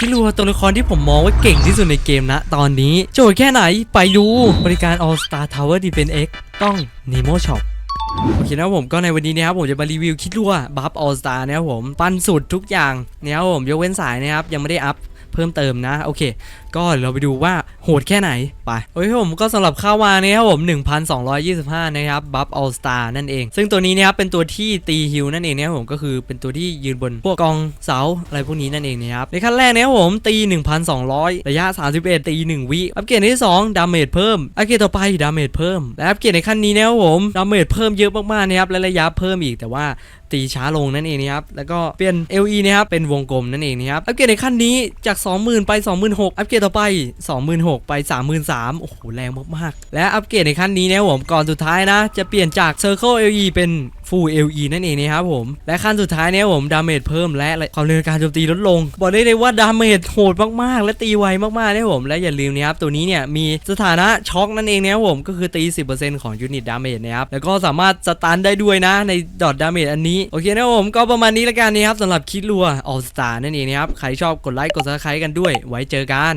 คิรัวตัวละครที่ผมมองว่าเก่งที่สุดในเกมนะ ตอนนี้โจทย์แค่ไหนไปดู บริการ All Star Tower Defense X ต้อง Nemo Shop โอเคนะผมก็ในวันนี้นะครับผมจะมารีวิวคิดรัวบัฟ All Star นะครับผม ปั้นสุดทุกอย่างนะครับผมยกเว้นสายนะครับยังไม่ได้อัพเพิ่มเติมนะ โอเคก็เดี๋ยวเราไปดูว่าโหดแค่ไหน ไปโอเคผมก็สำหรับข้าววานะครับผม 1,225 นะครับบัฟ All Star นั่นเอง ซึ่งตัวนี้นะครับเป็นตัวที่ตีฮิลนั่นเองนะครับผมก็คือเป็นตัวที่ยืนบนพวกกองเสาอะไรพวกนี้นั่นเองนะครับในขั้นแรกนะครับผมตี 1,200 ระยะ 31 ตี 1 วิอัปเกรดที่2ดาเมจเพิ่มอัปเกรดต่อไปดาเมจเพิ่มและอัปเกรดในขั้นนี้นะครับผมดาเมจเพิ่มเยอะมากๆนะครับและระยะเพิ่มอีกแต่ว่าตีช้าลงนั่นเองนะครับ แล้วก็เปลี่ยน LE นะครับเป็นวงกลมนั่นเองนะครับ อัปเกรดในขั้นนี้จาก 20,000 ไป 26,000 อัปเกรดต่อไป 26,000 ไป 33,000 โอ้โห แรงมากๆ และอัปเกรดในขั้นนี้นะผมก่อนสุดท้ายนะ จะเปลี่ยนจาก Circle LE เป็น Full LE นั่นเองนะครับผม และขั้นสุดท้ายเนี่ยผมดาเมจเพิ่มและความเร็วการโจมตีลดลง บอกได้เลยว่าดาเมจโหดมากๆ และตีไวมากๆนะครับผม และอย่าลืมนะครับตัวนี้เนี่ยมีสถานะช็อกนั่นเองนะครับผมก็คือตี 10%ของยูนิตดาเมจนะครับแล้วก็สามารถสตันได้ด้วยนะในดอทดาเมจอันนี้โอเคนะครับผมก็ประมาณนี้ละกันนะครับสำหรับคิดรัว All Star นั่นเองนะครับใครชอบกดไลค์กด subscribe กันด้วย ไว้เจอกัน